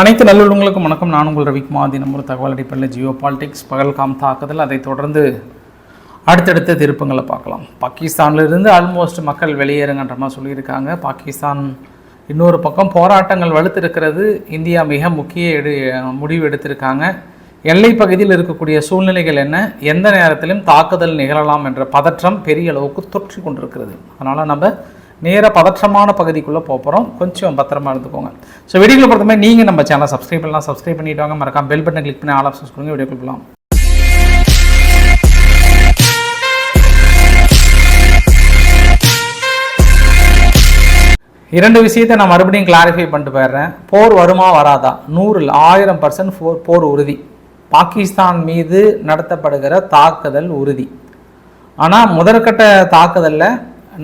அனைத்து நல்லுள்ளங்களுக்கும் வணக்கம். நான் உங்கள் ரவிக்குமார் தினம் ஒரு தகவல் அடிப்படையில் ஜியோ பாலிடிக்ஸ் பகல்காம் தாக்குதல். அதைத் தொடர்ந்து அடுத்தடுத்த திருப்பங்களை பார்க்கலாம். பாகிஸ்தான்ல இருந்து ஆல்மோஸ்ட் மக்கள் வெளியேறுங்கன்ற மாதிரி சொல்லியிருக்காங்க. பாகிஸ்தான் இன்னொரு பக்கம் போராட்டங்கள் வலுத்திருக்கிறது. இந்தியா மிக முக்கிய எடு முடிவு எடுத்திருக்காங்க. எல்லை பகுதியில் இருக்கக்கூடிய சூழ்நிலைகள் என்ன? எந்த நேரத்திலும் தாக்குதல் நிகழலாம் என்ற பதற்றம் பெரிய அளவுக்கு தொற்றி கொண்டிருக்கிறது. அதனால் நம்ம நேராக பதற்றமான பகுதிக்குள்ளே போகிறோம் கொஞ்சம் பத்திரமா இருந்துக்கோங்க. ஸோ வீடியோவில் பொறுத்த மாதிரி நீங்கள் நம்ம சேனல் சப்ஸ்கிரைப் பண்ணலாம். சப்ஸ்கிரைப் பண்ணிட்டு வாங்க. மறக்காம பெல் பட்டன் கிளிக் பண்ணி ஆல் ஆப்ஷன்ஸ் கொடுங்க. வீடியோ கொடுக்கலாம் இரண்டு விஷயத்தை நான் மறுபடியும் கிளாரிஃபை பண்ணிட்டு போயிடுறேன். போர் வருமா வராதா? நூறில் ஆயிரம் பர்சன்ட் போர் போர் உறுதி. பாகிஸ்தான் மீது நடத்தப்படுகிற தாக்குதல் உறுதி. ஆனால் முதற்கட்ட தாக்குதலில்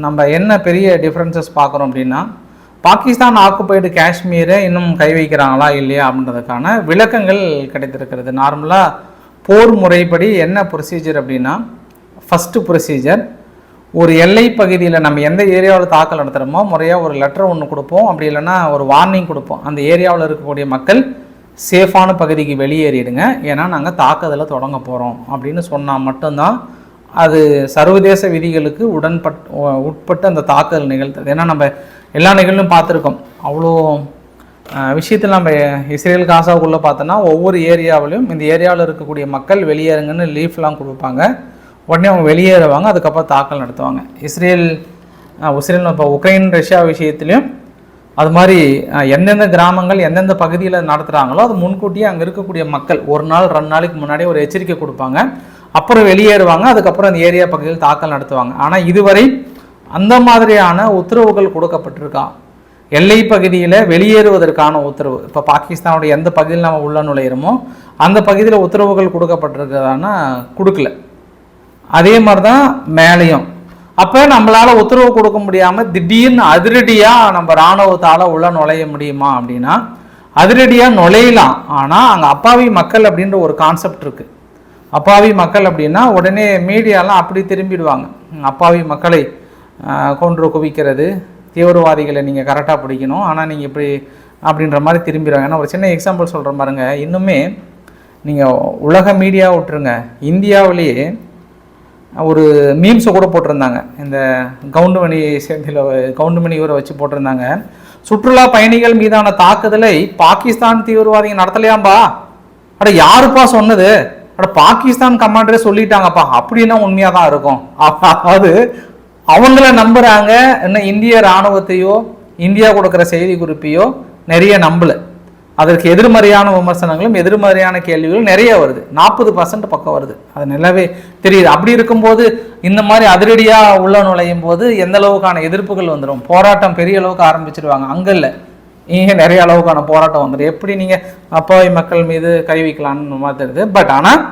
நம்ம என்ன பெரிய டிஃப்ரென்சஸ் பார்க்குறோம் அப்படின்னா பாகிஸ்தான் ஆக்குப்பைடு காஷ்மீரை இன்னும் கை வைக்கிறாங்களா இல்லையா அப்படின்றதுக்கான விளக்கங்கள் கிடைத்திருக்கிறது. நார்மலாக போர் முறைப்படி என்ன ப்ரொசீஜர் அப்படின்னா ஃபஸ்ட்டு ப்ரொசீஜர் ஒரு எல்லை பகுதியில் நம்ம எந்த ஏரியாவில் தாக்கல் நடத்துகிறோமோ முறையாக ஒரு லெட்டர் ஒன்று கொடுப்போம். அப்படி இல்லைன்னா ஒரு வார்னிங் கொடுப்போம். அந்த ஏரியாவில் இருக்கக்கூடிய மக்கள் சேஃபான பகுதிக்கு வெளியேறிடுங்க. ஏன்னா நாங்கள் தாக்குதலை தொடங்க போகிறோம் அப்படின்னு சொன்னால் மட்டும்தான் அது சர்வதேச விதிகளுக்கு உடன்பட் உட்பட்டு அந்த தாக்குதல் நிகழ்த்தது ஏன்னா நம்ம எல்லா நிகழ்வும் பார்த்துருக்கோம். அவ்வளோ விஷயத்தில் நம்ம இஸ்ரேல் காசாவுக்குள்ளே பார்த்தோன்னா ஒவ்வொரு ஏரியாவிலையும் இந்த ஏரியாவில் இருக்கக்கூடிய மக்கள் வெளியேறுங்கன்னு லீஃப்லாம் கொடுப்பாங்க. உடனே அவங்க வெளியேறுவாங்க அதுக்கப்புறம் தாக்கல் நடத்துவாங்க. இஸ்ரேல் இஸ்ரேல் இப்போ உக்ரைன் ரஷ்யா விஷயத்துலையும் அது மாதிரி எந்தெந்த கிராமங்கள் எந்தெந்த பகுதியில் நடத்துகிறாங்களோ அது முன்கூட்டியே அங்கே இருக்கக்கூடிய மக்கள் ஒரு நாள் ரெண்டு நாளைக்கு முன்னாடியே ஒரு எச்சரிக்கை கொடுப்பாங்க. அப்புறம் வெளியேறுவாங்க அதுக்கப்புறம் அந்த ஏரியா பகுதியில் தாக்கல் நடத்துவாங்க. ஆனால் இதுவரை அந்த மாதிரியான உத்தரவுகள் கொடுக்கப்பட்டிருக்கா? எல்லை பகுதியில் வெளியேறுவதற்கான உத்தரவு. இப்போ பாகிஸ்தானுடைய எந்த பகுதியில் நம்ம உள்ள நுழையிறோமோ அந்த பகுதியில் உத்தரவுகள் கொடுக்கப்பட்டிருக்கிறதானா கொடுக்கல. அதே மாதிரி தான் மேலேயும். அப்போ நம்மளால் உத்தரவு கொடுக்க முடியாமல் திடீர்னு அதிரடியாக நம்ம இராணுவத்தால் உள்ள நுழைய முடியுமா அப்படின்னா அதிரடியாக நுழையலாம். ஆனால் அங்கே அப்பாவி மக்கள் அப்படின்ற ஒரு கான்செப்ட் இருக்குது அப்பாவி மக்கள் அப்படின்னா உடனே மீடியாலாம் அப்படி திரும்பிடுவாங்க. அப்பாவி மக்களை கொன்று குவிக்கிறது. தீவிரவாதிகளை நீங்கள் கரெக்டாக பிடிக்கணும். ஆனால் நீங்கள் இப்படி அப்படின்ற மாதிரி திரும்பிடுவாங்க. ஏன்னா ஒரு சின்ன எக்ஸாம்பிள் சொல்கிறேன் பாருங்க. இன்னுமே நீங்கள் உலக மீடியா விட்டுருங்க. இந்தியாவிலேயே ஒரு மீம்ஸை கூட போட்டிருந்தாங்க. இந்த கவுண்டுமணி சேர்ந்தில் கவுண்டுமணி ஊரை வச்சு போட்டிருந்தாங்க. சுற்றுலா பயணிகள் மீதான தாக்குதலை பாகிஸ்தான் தீவிரவாதிகள் நடத்தலையாம்பா? அட யாருப்பா சொன்னது? ஆனால் பாகிஸ்தான் கமாண்டரே சொல்லிட்டாங்கப்பா. அப்படின்னா உண்மையாக தான் இருக்கும்? அதாவது அவங்கள நம்புறாங்க என்ன இந்திய இராணுவத்தையோ இந்தியா கொடுக்குற செய்தி குறிப்பையோ நிறைய நம்பலை. அதற்கு எதிர்மறையான விமர்சனங்களும் எதிர்மறையான கேள்விகளும் நிறைய வருது. நாற்பது பர்சன்ட் பக்கம் வருது. அது நல்லாவே தெரியுது. அப்படி இருக்கும்போது இந்த மாதிரி அதிரடியாக உள்ள நுழையும் போது எந்த அளவுக்கான எதிர்ப்புகள் வந்துடும் போராட்டம் பெரிய அளவுக்கு ஆரம்பிச்சிருவாங்க. அங்கே இல்லை. இங்கே நிறைய அளவுக்கான போராட்டம் வந்துடும் எப்படி நீங்கள் அப்பாவி மக்கள் மீது கை வைக்கலான்னு மாதிரி தெரியுது பட் ஆனால்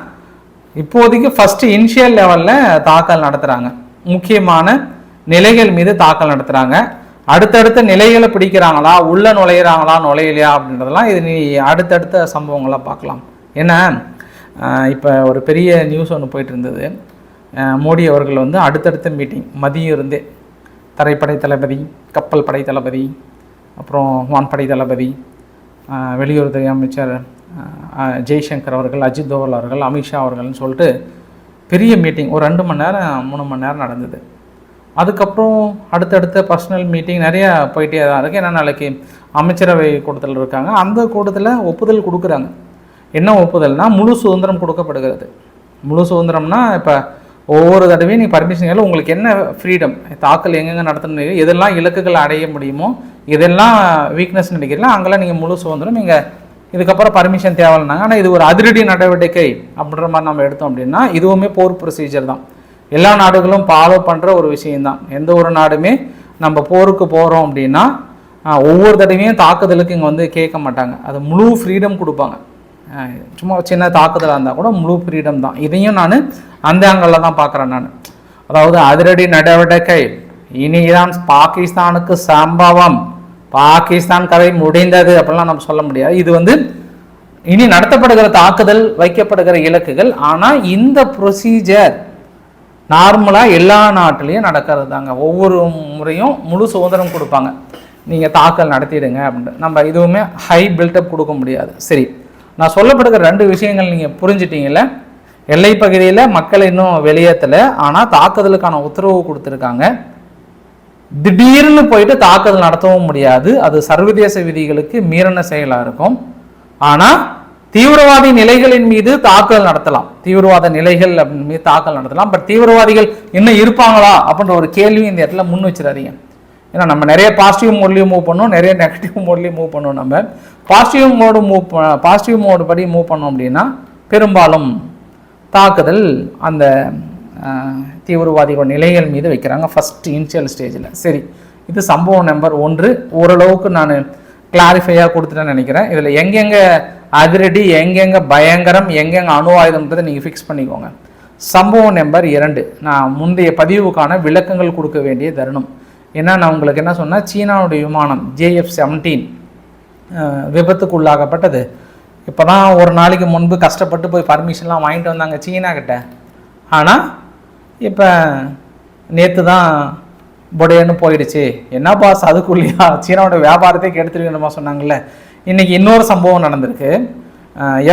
இப்போதைக்கு ஃபஸ்ட்டு இனிஷியல் லெவலில் தாக்கல் நடத்துகிறாங்க முக்கியமான நிலைகள் மீது தாக்கல் நடத்துகிறாங்க அடுத்தடுத்த நிலைகளை பிடிக்கிறாங்களா? உள்ளே நுழையிறாங்களா? நுழையலையா? அப்படின்றதெல்லாம் இது நீ அடுத்தடுத்த சம்பவங்களாக பார்க்கலாம். ஏன்னா இப்போ ஒரு பெரிய நியூஸ் ஒன்று போயிட்டு இருந்தது. மோடி அவர்கள் வந்து அடுத்தடுத்த மீட்டிங் மதியம் இருந்தே தரைப்படை தளபதி கப்பல் படை தளபதி அப்புறம் வான்படை தளபதி வெளியுறவுத்துறை அமைச்சர் ஜெய்சங்கர் அவர்கள் அஜித் தோவல் அவர்கள் அமித்ஷா அவர்கள்னு சொல்லிட்டு பெரிய மீட்டிங் ஒரு ரெண்டு மணி நேரம் மூணு மணி நேரம் நடந்தது. அதுக்கப்புறம் அடுத்தடுத்த பர்சனல் மீட்டிங் நிறையா போயிட்டே தான் இருக்குது ஏன்னா நாளைக்கு அமைச்சரவை கூட்டத்தில் இருக்காங்க. அந்த கூட்டத்தில் ஒப்புதல் கொடுக்குறாங்க. என்ன ஒப்புதல்னா முழு சுதந்திரம் கொடுக்கப்படுகிறது. முழு சுதந்திரம்னா இப்போ ஒவ்வொரு தடவையும் நீங்கள் பர்மிஷன் உங்களுக்கு என்ன ஃப்ரீடம் தாக்கல் எங்கெங்கே நடத்தணும்? எதெல்லாம் இலக்குகள் அடைய முடியுமோ இதெல்லாம் வீக்னஸ் நினைக்கிறீங்களா? அங்கெல்லாம் நீங்கள் முழு சுதந்திரம் நீங்கள் இதுக்கப்புறம் பர்மிஷன் தேவைன்னாங்க ஆனால் இது ஒரு அதிரடி நடவடிக்கை அப்படின்ற மாதிரி நம்ம எடுத்தோம் அப்படின்னா இதுவுமே போர் ப்ரொசீஜர் தான். எல்லா நாடுகளும் ஃபாலோ பண்ணுற ஒரு விஷயம்தான். எந்த ஒரு நாடுமே நம்ம போருக்கு போகிறோம் அப்படின்னா ஒவ்வொரு தடவையும் தாக்குதலுக்கு இங்கே வந்து கேட்க மாட்டாங்க. அது முழு ஃப்ரீடம் கொடுப்பாங்க. சும்மா சின்ன தாக்குதலாக இருந்தால் கூட முழு ஃப்ரீடம் தான். இதையும் நான் அந்த ஆங்கிளில் தான் பார்க்குறேன் நான். அதாவது அதிரடி நடவடிக்கை. இனிதான் பாகிஸ்தானுக்கு சம்பவம். பாகிஸ்தான் கதை முடிந்தது அப்படிலாம் நம்ம சொல்ல முடியாது. இது வந்து இனி நடத்தப்படுகிற தாக்குதல் வைக்கப்படுகிற இலக்குகள் ஆனால் இந்த ப்ரொசீஜர் நார்மலாக எல்லா நாட்டிலையும் நடக்கிறது தாங்க ஒவ்வொரு முறையும் முழு சுதந்திரம் கொடுப்பாங்க. நீங்கள் தாக்கல் நடத்திடுங்க அப்படின்ட்டு. நம்ம இதுவுமே ஹை பில்டப் கொடுக்க முடியாது. சரி நான் சொல்லப்படுகிற ரெண்டு விஷயங்கள் நீங்கள் புரிஞ்சிட்டீங்கல்ல? எல்லை பகுதியில் மக்கள் இன்னும் வெளியேற்றலை ஆனால் தாக்குதலுக்கான உத்தரவு கொடுத்துருக்காங்க. திடீர்னு போயிட்டு தாக்குதல் நடத்தவும் முடியாது. அது சர்வதேச விதிகளுக்கு மீறின செயலாக இருக்கும். ஆனால் தீவிரவாதி நிலைகளின் மீது தாக்குதல் நடத்தலாம். தீவிரவாத நிலைகள் அப்படின்னு மீது தாக்கல் நடத்தலாம். பட் தீவிரவாதிகள் இன்னும் இருப்பாங்களா அப்படின்ற ஒரு கேள்வி இந்த இடத்துல முன் வச்சிடாதீங்க. ஏன்னா நம்ம நிறைய பாசிட்டிவ் மோட்லேயும் மூவ் பண்ணோம் நிறைய நெகட்டிவ் மோட்லேயும் மூவ் பண்ணோம் நம்ம. Positive mode move positive mode படி மூவ் பண்ணோம் அப்படின்னா பெரும்பாலும் தாக்குதல் அந்த தீவிரவாதிகள் நிலைகள் மீது வைக்கிறாங்க. ஃபஸ்ட் இனிஷியல் ஸ்டேஜில் சரி இது சம்பவம் நம்பர் ஒன்று. ஓரளவுக்கு நான் கிளாரிஃபையாக கொடுத்துட்டேன்னு நினைக்கிறேன். இதில் எங்கெங்கே அதிரடி எங்கெங்கே பயங்கரம் எங்கெங்கே அணு ஆயுதம்ன்றதை நீங்கள் ஃபிக்ஸ் பண்ணிக்கோங்க. சம்பவம் நம்பர் இரண்டு. நான் முந்தைய பதிவுக்கான விளக்கங்கள் கொடுக்க வேண்டிய தருணம். ஏன்னா நான் உங்களுக்கு என்ன சொன்னேன் சீனாவுடைய விமானம் ஜேஎஃப் செவன்டீன் விபத்துக்குள்ளாகப்பட்டது இப்போ தான் ஒரு நாளைக்கு முன்பு கஷ்டப்பட்டு போய் பர்மிஷன்லாம் வாங்கிட்டு வந்தாங்க சீனா கிட்ட. ஆனால் இப்போ நேற்று தான் புடையன்னு போயிடுச்சு. என்ன பாஸ் அதுக்குள்ளேயா சீனாவோட வியாபாரத்தை கெடுத்துருக்கணுமா சொன்னாங்கல்ல. இன்றைக்கி இன்னொரு சம்பவம் நடந்திருக்கு.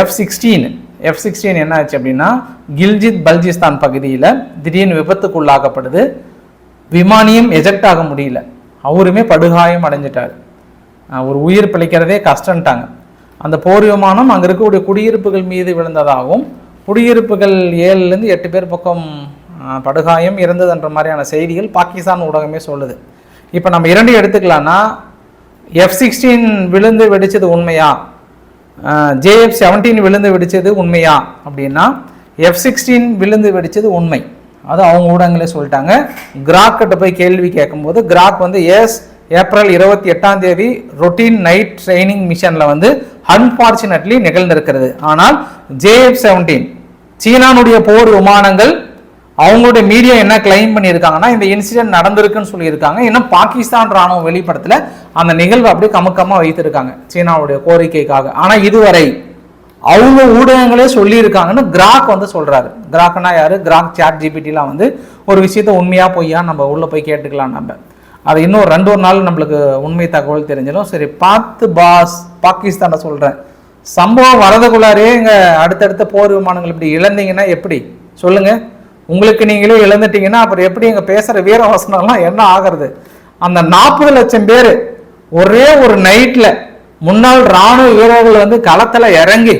எஃப் சிக்ஸ்டீன் எஃப் சிக்ஸ்டீன் என்ன ஆச்சு அப்படின்னா கில்ஜித் பல்ஜிஸ்தான் பகுதியில் திடீர்னு விபத்துக்குள்ளாக்கப்படுது. விமானியும் எஜெக்ட் ஆக முடியல. அவருமே படுகாயம் அடைஞ்சிட்டார். அவர் ஒரு உயிர் பிழைக்கிறதே கஷ்டன்ட்டாங்க அந்த போர் விமானம் அங்கே இருக்கக்கூடிய குடியிருப்புகள் மீது விழுந்ததாகவும் குடியிருப்புகள் ஏழுலேருந்து எட்டு பேர் பக்கம் படுகாயம் இறந்ததுன்ற மாதிரியான செய்திகள் பாகிஸ்தான் ஊடகமே சொல்லுது. இப்போ நம்ம இரண்டு எடுத்துக்கலாம்னா எஃப் சிக்ஸ்டீன் விழுந்து வெடிச்சது உண்மையா? ஜேஎஃப் செவன்டீன் விழுந்து வெடித்தது உண்மையா? அப்படின்னா எஃப் சிக்ஸ்டீன் விழுந்து வெடித்தது உண்மை. அது அவங்க ஊடகங்களே சொல்லிட்டாங்க. கிராக் கிட்ட போய் கேள்வி கேட்கும்போது கிராக் வந்து எஸ் ஏப்ரல் இருபத்தி எட்டாம் தேதி ரொட்டீன் நைட் ட்ரைனிங் மிஷனில் வந்து அன்பார்ச்சுனேட்லி நிகழ்ந்திருக்கிறது. ஆனால் ஜேஎஃப் செவன்டீன் சீனானுடைய போர் விமானங்கள் அவங்களுடைய மீடியா என்ன கிளைம் பண்ணியிருக்காங்கன்னா இந்த இன்சிடென்ட் நடந்திருக்குன்னு சொல்லியிருக்காங்க. இன்னும் பாகிஸ்தான் ராணுவம் வெளிப்படத்தில். அந்த நிகழ்வு அப்படியே கமுக்கமாக வைத்திருக்காங்க சீனாவுடைய கோரிக்கைக்காக. ஆனால் இதுவரை அவங்க ஊடகங்களே சொல்லியிருக்காங்கன்னு கிராக் வந்து சொல்கிறாரு கிராக்னா யார்? கிராக் சாட் ஜிபிடிலாம் வந்து ஒரு விஷயத்த உண்மையாக பொய்யா நம்ம உள்ளே போய் கேட்டுக்கலாம் நம்ம. அது இன்னும் ரெண்டு ஒரு நாள் நம்மளுக்கு உண்மை தகவல் தெரிஞ்சிடும். சரி பார்த்து பாஸ் பாகிஸ்தானை சொல்கிறேன் சம்பவம் வரதுக்குள்ளாரே இங்கே அடுத்தடுத்த போர் விமானங்கள் இப்படி இழந்தீங்கன்னா எப்படி? சொல்லுங்கள் உங்களுக்கு நீங்களே இழந்துட்டீங்கன்னா அப்புறம் எப்படி இங்கே பேசுகிற வீர வீரவசனம்லாம் என்ன ஆகிறது? அந்த நாற்பது லட்சம் பேர் ஒரே ஒரு நைட்டில் முன்னாள் ராணுவ வீரர்கள் வந்து களத்தில் இறங்கி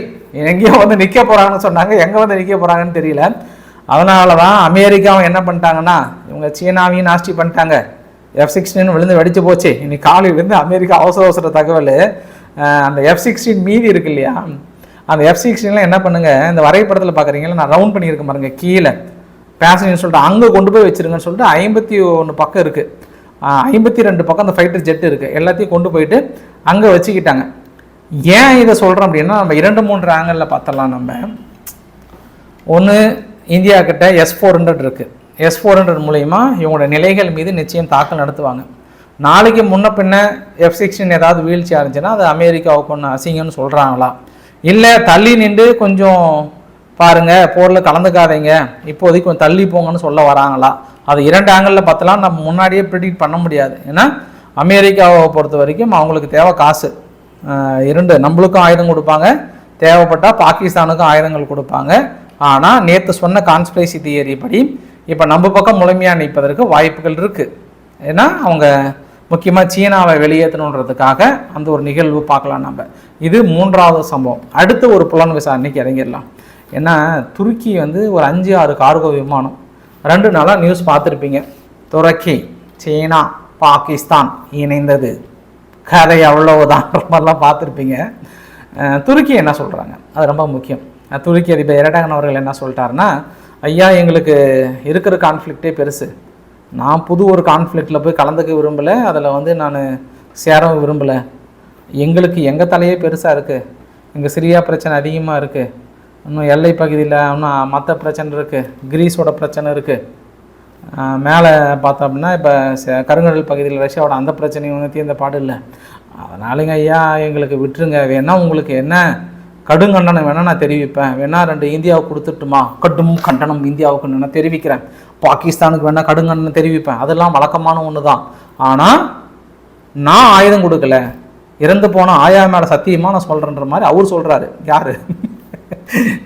எங்கேயோ வந்து நிற்க போகிறாங்கன்னு சொன்னாங்க. எங்கே வந்து நிற்க போகிறாங்கன்னு தெரியல. அதனால தான் அமெரிக்காவும் என்ன பண்ணிட்டாங்கன்னா இவங்க சீனாவையும் நாஸ்டி பண்ணிட்டாங்க. எஃப் சிக்ஸ்டீன் விழுந்து வெடிச்சு போச்சு. இன்னைக்கு காலையிலேருந்து அமெரிக்கா அவசர அவசர தகவல். அந்த எஃப் சிக்ஸ்டீன் மீதி இருக்கு இல்லையா? அந்த எஃப் சிக்ஸ்டீன்லாம் என்ன பண்ணுங்கள் இந்த வரைபடத்தில் பார்க்குறீங்களா நான் ரவுண்ட் பண்ணியிருக்கேன் பாருங்க கீழே. பேசஞ்சர்னு சொல்லிட்டு அங்கே கொண்டு போய் வச்சிருங்கன்னு சொல்லிட்டு ஐம்பத்தி ஒன்று பக்கம் இருக்குது ஐம்பத்தி ரெண்டு பக்கம் அந்த ஃபைட்டர் ஜெட் இருக்குது எல்லாத்தையும் கொண்டு போயிட்டு அங்கே வச்சுக்கிட்டாங்க. ஏன் இதை சொல்கிறோம் அப்படின்னா நம்ம இரண்டு மூன்று ஆங்கிளில் பார்த்தலாம் நம்ம. ஒன்று இந்தியா கிட்ட எஸ் ஃபோர் ஹண்ட்ரட் இருக்குது எஸ் ஃபோர் ஹண்ட்ரட் மூலயமா இவங்களோட நிலைகள் மீது நிச்சயம் தாக்கல் நடத்துவாங்க. நாளைக்கு முன்ன பின்ன எஃப் சிக்ஸ்டின் ஏதாவது வீழ்ச்சி இருந்துச்சுன்னா அது அமெரிக்காவுக்கு ஒன்று அசிங்கம்னு சொல்கிறாங்களா இல்லை தள்ளி நின்று கொஞ்சம் பாருங்க போரில் கலந்துக்காதீங்க. இப்போதைக்கு கொஞ்சம் தள்ளி போங்கன்னு சொல்ல வராங்களா? அது இரண்டு ஆங்கிளில் பார்த்தலாம் நம்ம முன்னாடியே ப்ரிடிக்ட் பண்ண முடியாது. ஏன்னா அமெரிக்காவை பொறுத்த வரைக்கும் அவங்களுக்கு தேவை காசு. இரண்டு நம்மளுக்கும் ஆயுதம் கொடுப்பாங்க. தேவைப்பட்டால் பாகிஸ்தானுக்கும் ஆயுதங்கள் கொடுப்பாங்க. ஆனால் நேற்று சொன்ன கான்ஸ்பிரசி தியரி படி இப்போ நம்ம பக்கம் முழுமையாக நிற்பதற்கு வாய்ப்புகள் இருக்குது ஏன்னா அவங்க முக்கியமாக சீனாவை வெளியேற்றணுன்றதுக்காக அந்த ஒரு நிகழ்வு பார்க்கலாம் நம்ம. இது மூன்றாவது சம்பவம். அடுத்து ஒரு புலன் விசாரணைக்கு இறங்கிடலாம். ஏன்னா துருக்கி வந்து ஒரு அஞ்சு ஆறு கார்கோ விமானம். ரெண்டு நாளாக நியூஸ் பார்த்துருப்பீங்க. துருக்கி சீனா பாகிஸ்தான் இணைந்தது. கதை அவ்வளவுதான்ற மாதிரிலாம் பார்த்துருப்பீங்க. துருக்கி என்ன சொல்கிறாங்க அது ரொம்ப முக்கியம். துருக்கி அதிபர் எரடகன் அவர்கள் என்ன சொல்லிட்டாருன்னா ஐயா எங்களுக்கு இருக்கிற கான்ஃப்ளிக்டே பெருசு. நான் புது ஒரு கான்ஃப்ளிக்டில் போய் கலந்துக்க விரும்பலை. அதில் வந்து நான் சேரவும் விரும்பலை. எங்களுக்கு எங்கள் தலையே பெருசாக இருக்குது இங்கே சிரியா பிரச்சனை அதிகமாக இருக்குது இன்னும் எல்லை பகுதியில் இன்னும் மற்ற பிரச்சனை இருக்குது கிரீஸோட பிரச்சனை இருக்குது மேலே பார்த்தோம் அப்படின்னா இப்போ கருங்கடல் பகுதியில் ரஷ்யாவோட அந்த பிரச்சனையும் வந்து தீர்ந்த பாடு இல்லை. அதனாலங்க ஐயா எங்களுக்கு விட்டுருங்க. வேணா உங்களுக்கு என்ன கடும் கண்டனம் நான் தெரிவிப்பேன். வேணால் ரெண்டு இந்தியாவுக்கு கொடுத்துட்டுமா? கடும் கண்டனம் இந்தியாவுக்கு நான் தெரிவிக்கிறேன். பாகிஸ்தானுக்கு வேணால் கடும் கண்டனம் தெரிவிப்பேன். அதெல்லாம் வழக்கமான ஒன்று தான் ஆனால் நான் ஆயுதம் கொடுக்கல. இறந்து போன ஆயா மேலே சத்தியமாக நான் சொல்கிறேன்ற மாதிரி அவர் சொல்கிறாரு யார்?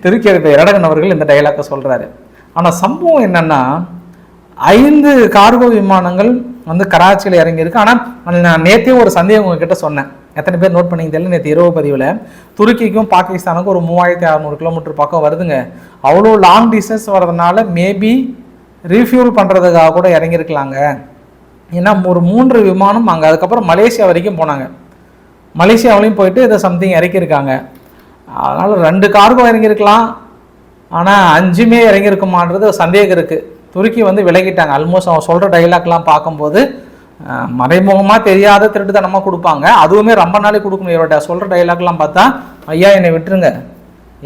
திருக்கேரத்தை இரடகன் அவர்கள் இந்த டைலாக்கை சொல்கிறாரு ஆனால் சம்பவம் என்னென்னா ஐந்து கார்கோ விமானங்கள் வந்து கராச்சியில் இறங்கியிருக்கு. ஆனால் நான் நேற்றே ஒரு சந்தேகம் உங்ககிட்ட சொன்னேன். எத்தனை பேர் நோட் பண்ணிங்க தெரியல. நேற்று இரவு பதிவில் துருக்கிக்கும் பாகிஸ்தானுக்கும் ஒரு மூவாயிரத்தி அறநூறு கிலோமீட்டர் பக்கம் வருதுங்க. அவ்வளோ லாங் டிஸ்டன்ஸ் வர்றதுனால மேபி ரீஃபியூல் பண்ணுறதுக்காக கூட இறங்கியிருக்கலாங்க. ஏன்னா ஒரு மூன்று விமானம் அங்கே அதுக்கப்புறம் மலேசியா வரைக்கும் போனாங்க. மலேசியாவிலையும் போயிட்டு இதை சம்திங் இறக்கியிருக்காங்க. அதனால் ரெண்டு காருக்கும் இறங்கியிருக்கலாம். ஆனால் அஞ்சுமே இறங்கியிருக்குமான்றது ஒரு சந்தேகம் இருக்குது துருக்கி வந்து விலகிட்டாங்க. ஆல்மோஸ்ட் அவன் சொல்கிற டைலாக்லாம் பார்க்கும்போது மறைமுகமாக தெரியாத திருட்டுத்தனமாக கொடுப்பாங்க. அதுவுமே ரொம்ப நாளைக்கு கொடுக்கணும். இவரோட சொல்கிற டைலாக்லாம் பார்த்தா ஐயா என்னை விட்டுருங்க.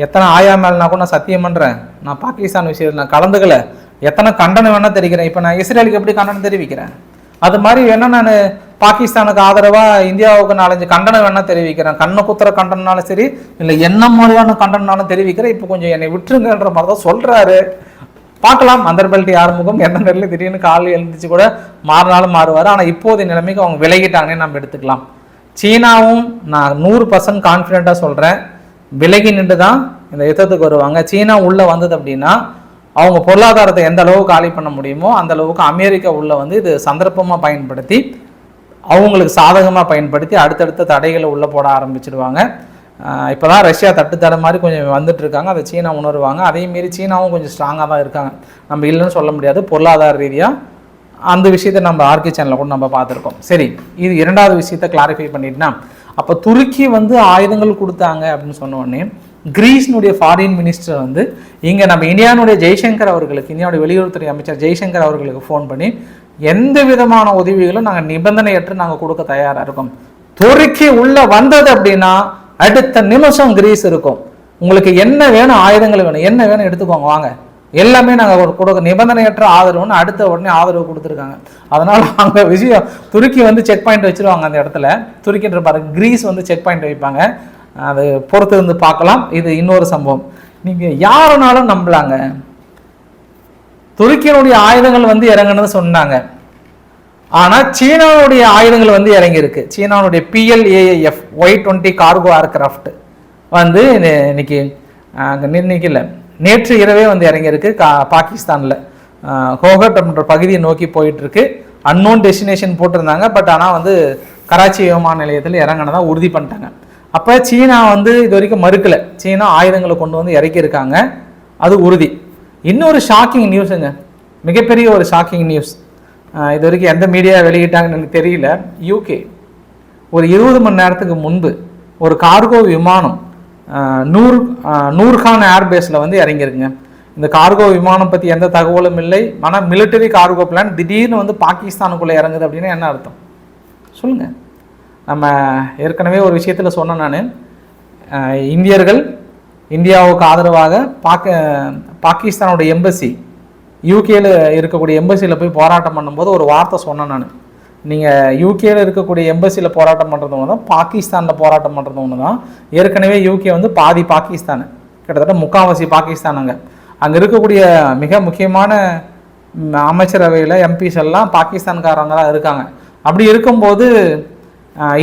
எத்தனை ஆயா மேலனா கூட நான் சத்தியம் பண்ணுறேன் நான் பாகிஸ்தான் விஷயத்தில் நான் கலந்துக்கல. எத்தனை கண்டனம் வேணால் தெரிவிக்கிறேன். இப்போ நான் இஸ்ரேலுக்கு எப்படி கண்டனம் தெரிவிக்கிறேன்? அது மாதிரி வேணா நான் பாகிஸ்தானுக்கு ஆதரவாக இந்தியாவுக்கு நாலஞ்சு கண்டனம் வேணால் தெரிவிக்கிறேன். கண்ணை குத்துற கண்டனம்னாலும் சரி இல்லை என்ன மாதிரியான கண்டனம்னாலும் தெரிவிக்கிறேன். இப்போ கொஞ்சம் என்னை விட்டுருங்கன்ற மாதிரி தான் சொல்கிறாரு பார்க்கலாம் அந்தர்பல்ட்டி ஆறுமுகம் எந்த நேரில் திடீர்னு கால் எழுந்துச்சு கூட மாறினாலும் மாறுவார். ஆனால் இப்போதைய நிலைமைக்கு அவங்க விலகிட்டாங்கன்னே நம்ம எடுத்துக்கலாம். சீனாவும் நான் நூறு பர்சன்ட் கான்ஃபிடென்ட்டாக சொல்கிறேன் விலகி நின்று தான் இந்த யுத்தத்துக்கு வருவாங்க. சீனா உள்ளே வந்தது அப்படின்னா அவங்க பொருளாதாரத்தை எந்த அளவுக்கு காலி பண்ண முடியுமோ அந்த அளவுக்கு அமெரிக்கா உள்ள வந்து இது சந்தர்ப்பமாக பயன்படுத்தி அவங்களுக்கு சாதகமாக பயன்படுத்தி அடுத்தடுத்த தடைகளை உள்ளே போட ஆரம்பிச்சிடுவாங்க இப்போ தான் ரஷ்யா தட்டுத்தடை மாதிரி கொஞ்சம் வந்துட்டு இருக்காங்க. அதை சீனா உணர்வாங்க. அதே மாரி சீனாவும் கொஞ்சம் ஸ்ட்ராங்காக தான் இருக்காங்க. நம்ம இல்லைன்னு சொல்ல முடியாது. பொருளாதார ரீதியாக அந்த விஷயத்தை நம்ம ஆர்கே சேனலில் கூட நம்ம பார்த்துருக்கோம். சரி இது இரண்டாவது விஷயத்தை கிளாரிஃபை பண்ணிட்டுனா அப்போ துருக்கி வந்து ஆயுதங்கள் கொடுத்தாங்க அப்படின்னு சொன்ன உடனே கிரீஸ்னுடைய ஃபாரின் மினிஸ்டர் வந்து இங்கே நம்ம இந்தியானுடைய ஜெய்சங்கர் அவர்களுக்கு இந்தியாவுடைய வெளியுறவுத்துறை அமைச்சர் ஜெய்சங்கர் அவர்களுக்கு ஃபோன் பண்ணி எந்த விதமான உதவிகளும் நாங்கள் நிபந்தனையற்று நாங்கள் கொடுக்க தயாராக இருக்கோம். துருக்கி உள்ளே வந்தது அப்படின்னா அடுத்த நிமிஷம் கிரீஸ் இருக்கும். உங்களுக்கு என்ன வேணும் ஆயுதங்கள் வேணும் என்ன வேணும் எடுத்துக்கோங்க வாங்க. எல்லாமே நாங்கள் ஒரு கொடுக்க நிபந்தனையற்ற ஆதரவுன்னு அடுத்த உடனே ஆதரவு கொடுத்துருக்காங்க. அதனால் அங்கே விஷயம் துருக்கி வந்து செக் பாயிண்ட் வச்சிருவாங்க அந்த இடத்துல. துருக்கின்ற பாருங்க கிரீஸ் வந்து செக் பாயிண்ட் வைப்பாங்க. அது பொறுத்து இருந்து பார்க்கலாம். இது இன்னொரு சம்பவம். நீங்கள் யாருனாலும் நம்பலாங்க. துருக்கியினுடைய ஆயுதங்கள் வந்து இறங்குனது சொன்னாங்க. ஆனால் சீனாவுடைய ஆயுதங்கள் வந்து இறங்கியிருக்கு. சீனாவுடைய PLAAF Y twenty cargo aircraft வந்து இன்னைக்கு அங்கே இன்னைக்கு இல்லை நேற்று இரவே வந்து இறங்கியிருக்கு. கா பாகிஸ்தானில். ஹோகட் அப்படின்ற பகுதியை நோக்கி போயிட்டுருக்கு. அன்னோன் டெஸ்டினேஷன் போட்டிருந்தாங்க. பட் ஆனால் வந்து கராச்சி விமான நிலையத்தில் இறங்கினதான் உறுதி பண்ணிட்டாங்க. அப்போ சீனா வந்து இது வரைக்கும் மறுக்கலை. சீனா ஆயுதங்களை கொண்டு வந்து இறக்கியிருக்காங்க. அது உறுதி. இன்னொரு ஷாக்கிங் நியூஸுங்க மிகப்பெரிய ஒரு ஷாக்கிங் நியூஸ் இது வரைக்கும் எந்த மீடியா வெளியிட்டாங்கன்னு எனக்கு தெரியல. யூகே ஒரு இருபது மணி நேரத்துக்கு முன்பு ஒரு கார்கோ விமானம் நூர் நூர்கான் ஏர்பேஸில் வந்து இறங்கியிருக்குங்க. இந்த கார்கோ விமானம் பற்றி எந்த தகவலும் இல்லை. ஆனால் மிலிட்டரி கார்கோ பிளான் திடீர்னு வந்து பாகிஸ்தானுக்குள்ளே இறங்குது அப்படின்னா என்ன அர்த்தம்? சொல்லுங்கள் நம்ம ஏற்கனவே ஒரு விஷயத்தில் சொன்னேன் நான். இந்தியர்கள் இந்தியாவுக்கு ஆதரவாக பாக்க பாகிஸ்தானோட எம்பசி யூகேயில் இருக்கக்கூடிய எம்பசியில் போய் போராட்டம் பண்ணும்போது ஒரு வார்த்தை சொன்னேன் நான். நீங்கள் யூகேயில் இருக்கக்கூடிய எம்பசியில் போராட்டம் பண்ணுறது ஒன்று தான் பாகிஸ்தானில் போராட்டம் பண்ணுறது ஒன்று தான் ஏற்கனவே யூகே வந்து பாதி பாகிஸ்தான் கிட்டத்தட்ட முக்காவாசி பாகிஸ்தானுங்க அங்கே. இருக்கக்கூடிய மிக முக்கியமான அமைச்சரவையில் எம்பிஸ் எல்லாம் பாகிஸ்தான்காரங்க தான் இருக்காங்க. அப்படி இருக்கும்போது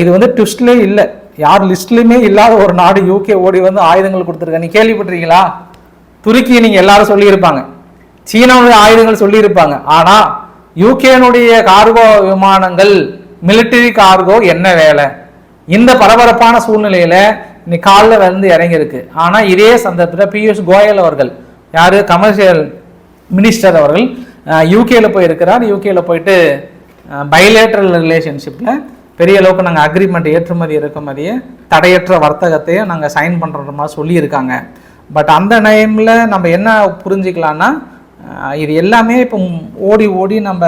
இது வந்து ட்விஸ்ட்லேயே இல்லை. யார் லிஸ்ட்லேயுமே இல்லாத ஒரு நாடு யூகே ஓடி வந்து ஆயுதங்கள் கொடுத்துருக்காங்க நீ கேள்விப்பட்டிருக்கீங்களா? துருக்கி நீங்கள் எல்லாரும் சொல்லியிருப்பாங்க. சீனாவுடைய ஆயுதங்கள் சொல்லியிருப்பாங்க. ஆனால் யூகேனுடைய கார்கோ விமானங்கள் மிலிட்டரி கார்கோ என்ன வேலை? இந்த பரபரப்பான சூழ்நிலையில் இன்னைக்கு காலில் வந்து இறங்கியிருக்கு. ஆனால் இதே சந்தர்ப்பத்தில் பியூஷ் கோயல் அவர்கள் யார்? கமர்ஷியல் மினிஸ்டர் அவர்கள் யூகேல போயிருக்கிறார். யூகேயில் போயிட்டு பைலேட்ரல் ரிலேஷன்ஷிப்பில் பெரிய அளவுக்கு நாங்கள் அக்ரிமெண்ட் ஏற்றுமதி இறக்குமதியை தடையற்ற வர்த்தகத்தையும் நாங்கள் சைன் பண்ணுற மாதிரி சொல்லியிருக்காங்க. பட் அந்த டைமில் நம்ம என்ன புரிஞ்சிக்கலான்னா இது எல்லாமே இப்போ ஓடி ஓடி நம்ம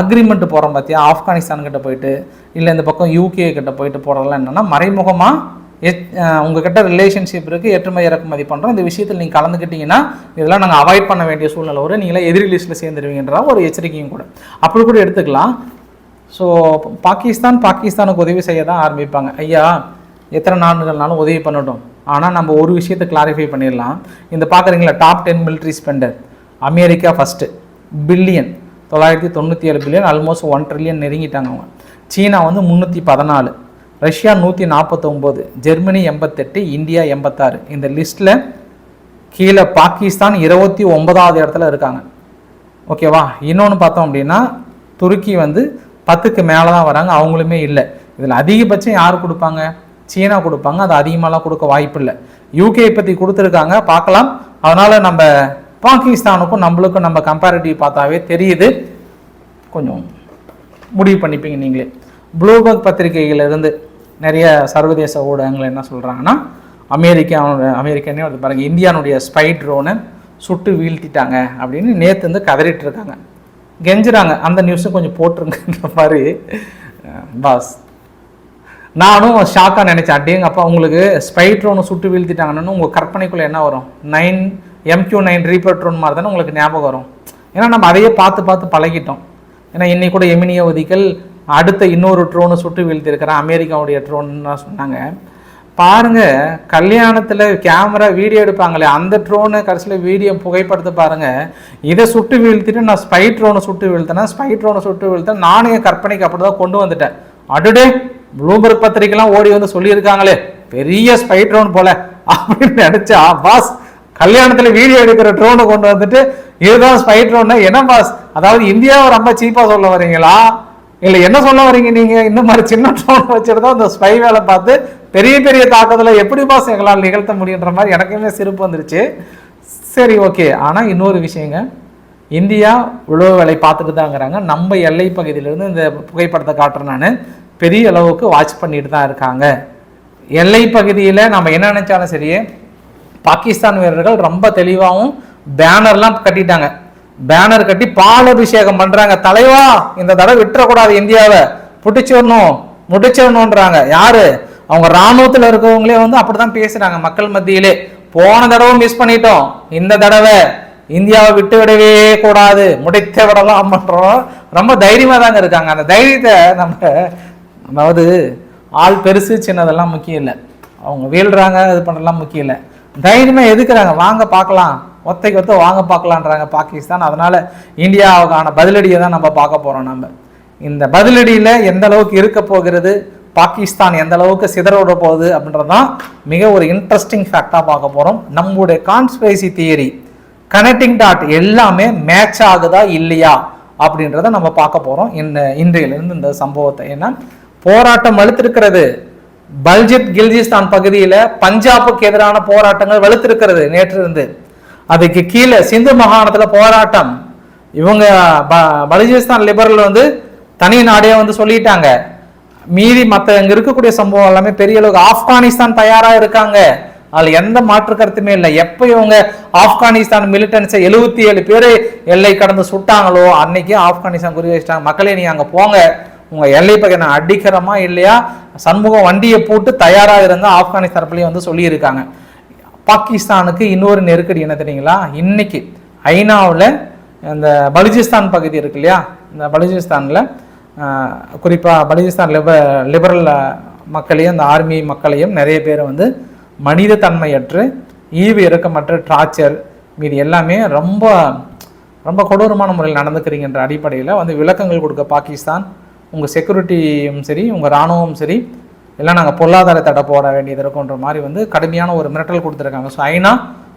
அக்ரிமெண்ட் போகிறோம் பார்த்தியா ஆப்கானிஸ்தான் கிட்ட போயிட்டு இல்லை இந்த பக்கம் யூகே கிட்ட போயிட்டு போகிறதெல்லாம் என்னென்னா மறைமுகமாக எத் உங்ககிட்ட ரிலேஷன்ஷிப் இருக்குது ஏற்றுமதி இறக்குமதி பண்ணுறோம் இந்த விஷயத்தில் நீங்கள் கலந்துக்கிட்டிங்கன்னா இதெல்லாம் நாங்கள் அவாய்ட் பண்ண வேண்டிய சூழ்நிலை வரும். நீங்களே எதிரி லிஸ்ட்டில் சேர்ந்துருவீங்கன்ற ஒரு எச்சரிக்கையும் கூட. அப்படி கூட எடுத்துக்கலாம். ஸோ பாகிஸ்தான் பாகிஸ்தானுக்கு உதவி செய்ய தான் ஆரம்பிப்பாங்க. ஐயா எத்தனை நாடுகள்னாலும் உதவி பண்ணட்டும். ஆனால் நம்ம ஒரு விஷயத்தை கிளாரிஃபை பண்ணிடலாம். இந்த பார்க்குறீங்களா top ten military spender America first billion தொள்ளாயிரத்தி தொண்ணூற்றி ஏழு பில்லியன் ஆல்மோஸ்ட் ஒன் ட்ரில்லியன் நெருங்கிட்டாங்க அவங்க. சீனா வந்து முந்நூற்றி பதினாலு. ரஷ்யா நூற்றி நாற்பத்தொம்போது ஜெர்மனி எண்பத்தெட்டு இந்தியா எண்பத்தாறு. இந்த லிஸ்ட்டில் கீழே பாகிஸ்தான் இருபத்தி ஒன்பதாவது இடத்துல இருக்காங்க. ஓகேவா இன்னொன்று பார்த்தோம் அப்படின்னா துருக்கி வந்து பத்துக்கு மேலே தான் வராங்க அவங்களுமே இல்லை. இதில் அதிகபட்சம் யார் கொடுப்பாங்க? சீனா கொடுப்பாங்க அது அதிகமாகலாம் கொடுக்க வாய்ப்பு இல்லை யூகே பற்றி கொடுத்துருக்காங்க பார்க்கலாம். அதனால் நம்ம பாகிஸ்தானுக்கும் நம்மளுக்கும் நம்ம கம்பேரிட்டிவ் பார்த்தாவே தெரியுது. கொஞ்சம் முடிவு பண்ணிப்பீங்க நீங்களே. ப்ளூபர்க் பத்திரிகையிலிருந்து நிறைய சர்வதேச ஊடகங்கள் என்ன சொல்கிறாங்கன்னா அமெரிக்கா அமெரிக்கனே வந்து பாருங்கள் இந்தியானுடைய ஸ்பை ட்ரோனை சுட்டு வீழ்த்திட்டாங்க அப்படின்னு நேற்று வந்து கதறிட்டு இருக்காங்க. கெஞ்சுறாங்க. அந்த நியூஸும் கொஞ்சம் போட்டுருங்கன்ற மாதிரி. பாஸ். நானும் ஷாக்காக நினச்சேன். அடேங்கப்பா உங்களுக்கு ஸ்பை ட்ரோனை சுட்டு வீழ்த்திட்டாங்கன்னு உங்கள் கற்பனைக்குள்ளே என்ன வரும்? Nine MQ nine reaper drone மாதிரி தானே உங்களுக்கு ஞாபகம் வரும்? ஏன்னா நம்ம அதையே பார்த்து பார்த்து பழகிட்டோம். ஏன்னா இன்னைக்கு கூட எமினிய அடுத்த இன்னொரு ட்ரோனை சுட்டு வீழ்த்திருக்கிறேன் அமெரிக்காவுடைய ட்ரோன்னு சொன்னாங்க. பாருங்க கல்யாணத்தில் கேமரா வீடியோ எடுப்பாங்களே அந்த ட்ரோனு கடைசியில் வீடியோ புகைப்படத்தை பாருங்க. இதை சுட்டு வீழ்த்திட்டு நான் ஸ்பை ட்ரோனை சுட்டு வீழ்த்தேன்னா ஸ்பை ட்ரோனை சுட்டு வீழ்த்தேன் நானும் என் கற்பனைக்கு அப்படி தான் கொண்டு வந்துட்டேன். அடுடே ப்ளூபர்க் பத்திரிக்கைலாம் ஓடி வந்து சொல்லியிருக்காங்களே பெரிய ஸ்பை ட்ரோன் போல அப்படின்னு நினைச்சா பாஸ் கல்யாணத்தில் வீடியோ எடுக்கிற ட்ரோனை கொண்டு வந்துட்டு இதுதான் ஸ்பை ட்ரோன்னா என்ன பாஸ் அதாவது இந்தியாவை ரொம்ப சீப்பாக சொல்ல வரீங்களா இல்ல என்ன சொல்ல வரீங்க நீங்க? இந்த மாதிரி சின்ன ட்ரோன் வச்சுட்டு தான் இந்த ஸ்பை வேலை பார்த்து பெரிய பெரிய தாக்கத்தில் எப்படி பாஸ் எங்களால் நிகழ்த்த முடியுன்ற மாதிரி எனக்குமே சிரிப்பு வந்துருச்சு. சரி ஓகே ஆனா இன்னொரு விஷயங்க. இந்தியா உழவு வேலை பார்த்துட்டு தாங்கிறாங்க நம்ம எல்லை பகுதியிலிருந்து இந்த புகைப்படத்தை காட்டுறேன் நான். பெரிய அளவுக்கு வாட்ச் பண்ணிட்டு தான் இருக்காங்க. எல்லை பகுதியில் நம்ம என்ன நினச்சாலும் சரி பாகிஸ்தான் வீரர்கள் ரொம்ப தெளிவாகவும் பேனர்லாம் கட்டிட்டாங்க. பேனர் கட்டி பால் அபிஷேகம் பண்றாங்க. தலைவா இந்த தடவை விட்டுறக்கூடாது இந்தியாவை. புடிச்சிடணும் முடிச்சிடணுன்றாங்க யாரு? அவங்க இராணுவத்தில் இருக்கவங்களே வந்து அப்படிதான் பேசுறாங்க மக்கள் மத்தியிலே. போன தடவை மிஸ் பண்ணிட்டோம். இந்த தடவை இந்தியாவை விட்டு விடவே கூடாது. முடித்து விடலாம் பண்றோம். ரொம்ப தைரியமா தாங்க இருக்காங்க. அந்த தைரியத்தை நம்ம அதாவது ஆள் பெருசு சின்னதெல்லாம் முக்கியம் இல்லை. அவங்க வீழ்றாங்க இது பண்ணலாம் முக்கியம் இல்லை. தைரியமா எதுக்குறாங்க? வாங்க பார்க்கலாம். ஒத்தைக்கு ஒத்த வாங்க பார்க்கலான்றாங்க பாகிஸ்தான். அதனால் இந்தியாவுக்கான பதிலடியை தான் நம்ம பார்க்க போகிறோம் நம்ம இந்த பதிலடியில் எந்த அளவுக்கு இருக்க போகிறது பாகிஸ்தான் எந்த அளவுக்கு சிதற விட போகுது அப்படின்றதான் மிக ஒரு இன்ட்ரெஸ்டிங் ஃபேக்டாக பார்க்க போகிறோம் நம்முடைய கான்ஸ்பிரசி தியரி கனெக்டிங் டாட் எல்லாமே மேட்ச் ஆகுதா இல்லையா அப்படின்றத நம்ம பார்க்க போகிறோம் இந்த இன்றையிலிருந்து இந்த சம்பவத்தை ஏன்னா போராட்டம் வலுத்திருக்கிறது. பல்ஜித் கில்ஜிஸ்தான் பகுதியில் பஞ்சாபுக்கு எதிரான போராட்டங்கள் வலுத்திருக்கிறது நேற்று இருந்து அதுக்கு கீழே சிந்து மாகாணத்தில் போராட்டம். இவங்க ப- பலுச்சிஸ்தான் லிபரல் வந்து தனி நாடே வந்து சொல்லிட்டாங்க. மீதி மற்ற இங்கே இருக்கக்கூடிய சம்பவம் எல்லாமே பெரிய அளவுக்கு ஆப்கானிஸ்தான் தயாராக இருக்காங்க. அதில் எந்த மாற்று கருத்துமே இல்லை. எப்போ இவங்க ஆப்கானிஸ்தான் மிலிட்டன்ஸை எழுபத்தி ஏழு பேர் எல்லை கடந்து சுட்டாங்களோ அன்னைக்கு ஆப்கானிஸ்தான் குறி வச்சிட்டாங்க. மக்களே நீங்கள் அங்கே போங்க. உங்கள் எல்லை பக்கம் நான் அடிக்கிறோமா இல்லையா? சண்முகம் வண்டியை போட்டு தயாராக இருந்தால் ஆப்கானிஸ்தான் தரப்புலயும் வந்து சொல்லியிருக்காங்க. பாகிஸ்தானுக்கு இன்னொரு நெருக்கடி என்ன தெரியுங்களா? இன்னைக்கு ஐநாவில் இந்த பலுஜிஸ்தான் பகுதி இருக்கு இல்லையா? இந்த பலுஜிஸ்தானில் குறிப்பாக பலுஜிஸ்தான் லிப லிபரல் மக்களையும் இந்த ஆர்மி மக்களையும் நிறைய பேர் வந்து மனித தன்மையற்று ஈவு இறக்கமற்ற டார்ச்சர் மீது எல்லாமே ரொம்ப ரொம்ப கொடூரமான முறையில் நடந்துக்கிறீங்கன்ற அடிப்படையில் வந்து விளக்கங்கள் கொடுக்க பாகிஸ்தான் உங்கள் செக்யூரிட்டியும் சரி உங்கள் இராணுவம் சரி எல்லாம் நாங்கள் பொருளாதார தடை போட வேண்டியது இருக்குன்ற மாதிரி வந்து கடுமையான ஒரு மிரட்டல் கொடுத்துருக்காங்க. ஸோ ஐநா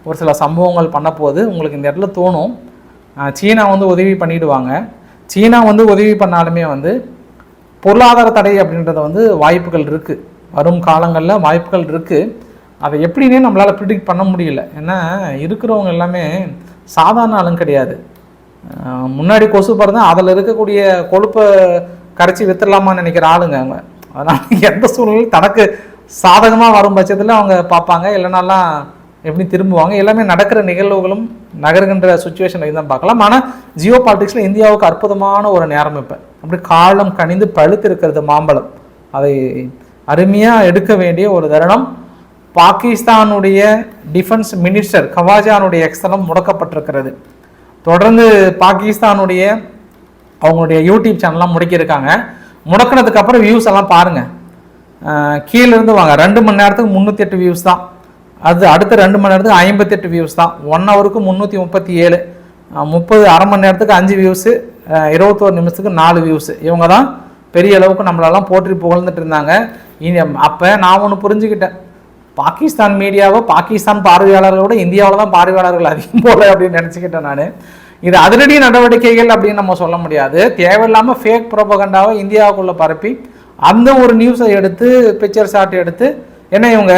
ஒரு சில சம்பவங்கள் பண்ண போது உங்களுக்கு இந்த இடத்துல தோணும். சீனா வந்து உதவி பண்ணிடுவாங்க. சீனா வந்து உதவி பண்ணாலுமே வந்து பொருளாதார தடை அப்படின்றத வந்து வாய்ப்புகள் இருக்குது வரும் காலங்களில் வாய்ப்புகள் இருக்குது அதை எப்படின்னே நம்மளால் ப்ரிடிக்ட் பண்ண முடியல. ஏன்னா இருக்கிறவங்க எல்லாமே சாதாரண ஆளும் கிடையாது. முன்னாடி கொசு பிறந்தால் அதில் இருக்கக்கூடிய கொழுப்பை கரைச்சி வித்துடலாமான்னு நினைக்கிற ஆளுங்க அவங்க. அதனால் எந்த சூழ்நிலையும் தனக்கு சாதகமாக வரும் பட்சத்தில் அவங்க பார்ப்பாங்க. இல்லைனாலாம் எப்படி திரும்புவாங்க? எல்லாமே நடக்கிற நிகழ்வுகளும் நகருகின்ற சுச்சுவேஷன் தான் பார்க்கலாம். ஆனால் ஜியோ பாலிட்டிக்ஸில் இந்தியாவுக்கு அற்புதமான ஒரு நேரம் இப்போ. அப்படி காலம் கனிந்து பழுத்து இருக்கிறது மாம்பழம். அதை அருமையாக எடுக்க வேண்டிய ஒரு தருணம். பாகிஸ்தானுடைய டிஃபென்ஸ் மினிஸ்டர் கவாஜானுடைய எக்ஸலம் முடக்கப்பட்டிருக்கிறது. தொடர்ந்து பாகிஸ்தானுடைய அவங்களுடைய யூடியூப் சேனல்லாம் முடக்கியிருக்காங்க. முடக்கினதுக்கு அப்புறம் வியூஸ் எல்லாம் பாருங்க. கீழேருந்து வாங்க. ரெண்டு மணி நேரத்துக்கு முந்நூற்றி எட்டு வியூஸ் தான். அது அடுத்த ரெண்டு மணி நேரத்துக்கு ஐம்பத்தெட்டு வியூஸ் தான். ஒன் ஹவருக்கு முந்நூற்றி முப்பத்தி ஏழு. முப்பது அரை மணி நேரத்துக்கு அஞ்சு வியூஸு இருபத்தோரு நிமிஷத்துக்கு நாலு வியூஸு இவங்க தான் பெரிய அளவுக்கு நம்மளெல்லாம் போற்றி புகழ்ந்துட்டு இருந்தாங்க. இனி அப்போ நான் ஒன்று புரிஞ்சுக்கிட்டேன். பாகிஸ்தான் மீடியாவை பாகிஸ்தான் பார்வையாளர்களோட இந்தியாவில் தான் பார்வையாளர்கள் அதிகம் போல அப்படின்னு நினச்சிக்கிட்டேன் நான். இது அதிரடி நடவடிக்கைகள் அப்படின்னு நம்ம சொல்ல முடியாது. தேவையில்லாமல் ஃபேக் ப்ரோபகண்டாவை இந்தியாவுக்குள்ளே பரப்பி அந்த ஒரு நியூஸை எடுத்து பிக்சர் ஷாட் எடுத்து என்ன இவங்க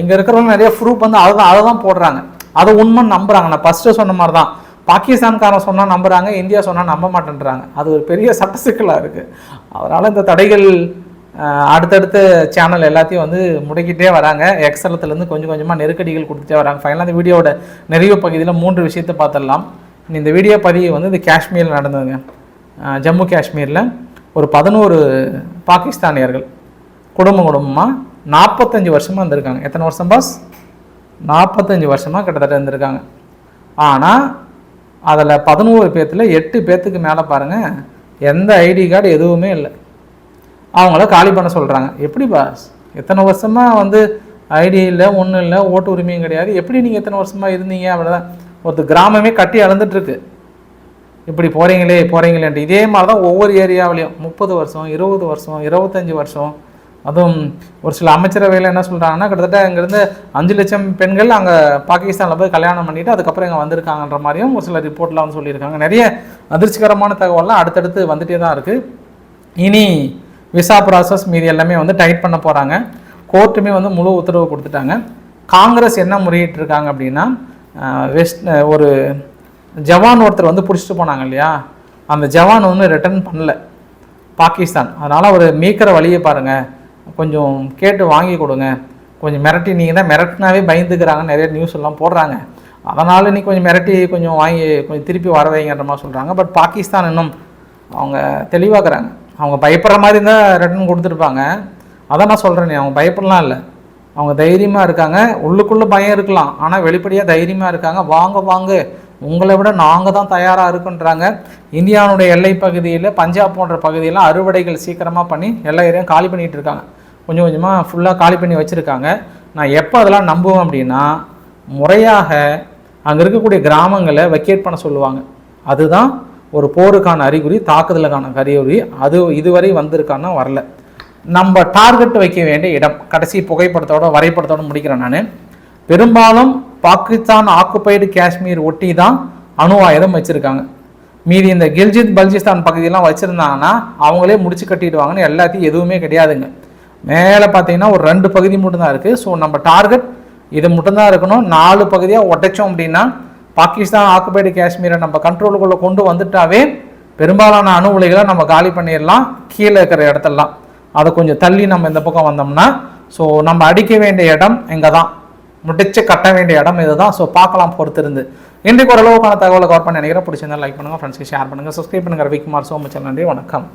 இங்கே இருக்கிறவங்க நிறைய ப்ரூஃப் வந்து அதை தான் அதை தான் போடுறாங்க. அதை உண்மை நம்புறாங்க. நான் ஃபஸ்ட்டு சொன்ன மாதிரி தான் பாகிஸ்தான்காரன் சொன்னால் நம்புறாங்க இந்தியா சொன்னால் நம்ப மாட்டேன்றாங்க. அது ஒரு பெரிய சட்ட சிக்கலாக இருக்குது அதனால் இந்த தடைகள் அடுத்தடுத்த சேனல் எல்லாத்தையும் வந்து முடக்கிட்டே வராங்க. எக்ஸலத்துலேருந்து கொஞ்சம் கொஞ்சமாக நெருக்கடிகள் கொடுத்துட்டே வராங்க. ஃபைனலாக இந்த வீடியோவோட நிறைவு பகுதியில் மூன்று விஷயத்தை பார்த்துடலாம். இந்த வீடியோ பதிவு வந்து இந்த காஷ்மீரில் நடந்ததுங்க. ஜம்மு காஷ்மீரில் ஒரு பதினோரு பாகிஸ்தானியர்கள் குடும்பம் குடும்பமாக நாற்பத்தஞ்சு வருஷமாக இருந்திருக்காங்க. எத்தனை வருஷம் பாஸ் நாற்பத்தஞ்சு வருஷமாக கிட்டத்தட்ட இருந்திருக்காங்க. ஆனால் அதில் பதினோரு பேர்த்தில் எட்டு பேர்த்துக்கு மேலே பாருங்கள் எந்த ஐடி கார்டு எதுவுமே இல்லை. அவங்கள காலி பண்ண சொல்கிறாங்க எப்படி பாஸ் எத்தனை வருஷமாக வந்து ஐடி இல்லை ஒன்றும் இல்லை ஓட்டு உரிமையும் கிடையாது. எப்படி நீங்கள் எத்தனை வருஷமாக இருந்தீங்க? அப்படிதான் ஒரு கிராமமே கட்டி அளந்துட்டுருக்கு. இப்படி போகிறீங்களே போகிறீங்களேன்ட்டு இதே மாதிரி தான் ஒவ்வொரு ஏரியாவிலையும். முப்பது வருஷம் இருபது வருஷம் இருபத்தஞ்சி வருஷம். அதுவும் ஒரு சில அமைச்சரவையில் என்ன சொல்கிறாங்கன்னா கிட்டத்தட்ட இங்கேருந்து அஞ்சு லட்சம் பெண்கள் அங்கே பாகிஸ்தானில் போய் கல்யாணம் பண்ணிவிட்டு அதுக்கப்புறம் இங்கே வந்திருக்காங்கன்ற மாதிரியும் ஒரு சில ரிப்போர்ட்டில் வந்து சொல்லியிருக்காங்க. நிறைய அதிர்ச்சிகரமான தகவல்லாம் அடுத்தடுத்து வந்துகிட்டே தான் இருக்குது இனி விசா ப்ராசஸ் மீதி எல்லாமே வந்து டைட் பண்ண போகிறாங்க கோர்ட்டுமே வந்து முழு உத்தரவு கொடுத்துட்டாங்க. காங்கிரஸ் என்ன முறையிட்டிருக்காங்க அப்படின்னா வெஸ்ட் ஒரு ஜவான் ஒருத்தர் வந்து பிடிச்சிட்டு போனாங்க இல்லையா? அந்த ஜவான் வந்து ரிட்டர்ன் பண்ணல. பாகிஸ்தான். அதனால் அவர் மீக்கிற வழியை பாருங்கள் கொஞ்சம் கேட்டு வாங்கி கொடுங்க. கொஞ்சம் மிரட்டி நீங்கள் தான் மிரட்டினாவே பயந்துக்கிறாங்க நிறைய நியூஸ் எல்லாம் போடுறாங்க. அதனால் நீ கொஞ்சம் மிரட்டி கொஞ்சம் வாங்கி கொஞ்சம் திருப்பி வர வைங்கன்ற மாதிரி சொல்கிறாங்க பட் பாகிஸ்தான் இன்னும் அவங்க தெளிவாக்குறாங்க அவங்க பயப்படுற மாதிரி இருந்தால் ரிட்டர்ன் கொடுத்துருப்பாங்க. அதான் நான் சொல்கிறேனே அவங்க பயப்படலாம் இல்லை. அவங்க தைரியமாக இருக்காங்க. உள்ளுக்குள்ளே பயம் இருக்கலாம். ஆனால் வெளிப்படையாக தைரியமாக இருக்காங்க. வாங்க வாங்க. உங்களை விட நாங்கள் தான் தயாராக இருக்குன்றாங்க. இந்தியாவுடைய எல்லை பகுதியில் பஞ்சாப் போன்ற பகுதியெல்லாம் அறுவடைகள் சீக்கிரமாக பண்ணி எல்லா ஏரியாவும் காலி பண்ணிகிட்டு இருக்காங்க. கொஞ்சம் கொஞ்சமாக ஃபுல்லாக காலி பண்ணி வச்சுருக்காங்க. நான் எப்போ அதெல்லாம் நம்புவேன் அப்படின்னா முறையாக அங்கே இருக்கக்கூடிய கிராமங்களை வெக்கேட் பண்ண சொல்லுவாங்க. அதுதான் ஒரு போருக்கான அறிகுறி தாக்குதலுக்கான அறிகுறி. அது இதுவரை வந்திருக்கான்னா வரல. நம்ம டார்கெட் வைக்க வேண்டிய இடம் கடைசி புகைப்படத்தோட வரைபடத்தோட முடிக்கிறேன் நான். பெரும்பாலும் பாகிஸ்தான் ஆக்குபைடு காஷ்மீர் ஒட்டி தான் அணு ஆயுதம் வச்சுருக்காங்க. மீதி இந்த கில்ஜித் பல்ஜிஸ்தான் பகுதியெல்லாம் வச்சுருந்தாங்கன்னா அவங்களே முடிச்சு கட்டிடுவாங்கன்னு எல்லாத்தையும் எதுவுமே கிடையாதுங்க. மேலே பார்த்தீங்கன்னா ஒரு ரெண்டு பகுதி மட்டும்தான் இருக்குது ஸோ நம்ம டார்கெட் இது மட்டும்தான் இருக்கணும். நாலு பகுதியாக உடைச்சோம் அப்படின்னா பாகிஸ்தான் ஆக்குபைடு காஷ்மீரை நம்ம கண்ட்ரோலுக்குள்ளே கொண்டு வந்துட்டாவே பெரும்பாலான அணு உலைகளை நம்ம காலி பண்ணிடலாம். கீழே இருக்கிற இடத்தெல்லாம். அதை கொஞ்சம் தள்ளி நம்ம இந்த பக்கம் வந்தோம்னா ஸோ நம்ம அடிக்க வேண்டிய இடம் இங்கே தான் முடிச்சு கட்ட வேண்டிய இடம் இதுதான். ஸோ பார்க்கலாம் பொறுத்திருந்து. இன்றைக்கு ஓரளவுக்கான தகவலை கவர் பண்ணி நினைக்கிறேன். பிடிச்சிருந்தா லைக் பண்ணுங்கள் ஃப்ரெண்ட்ஸ்க்கு ஷேர் பண்ணுங்கள் சப்ஸ்கிரைப் பண்ணுங்கள் ரவிக்குமார் சோமச்சல் நன்றி வணக்கம்.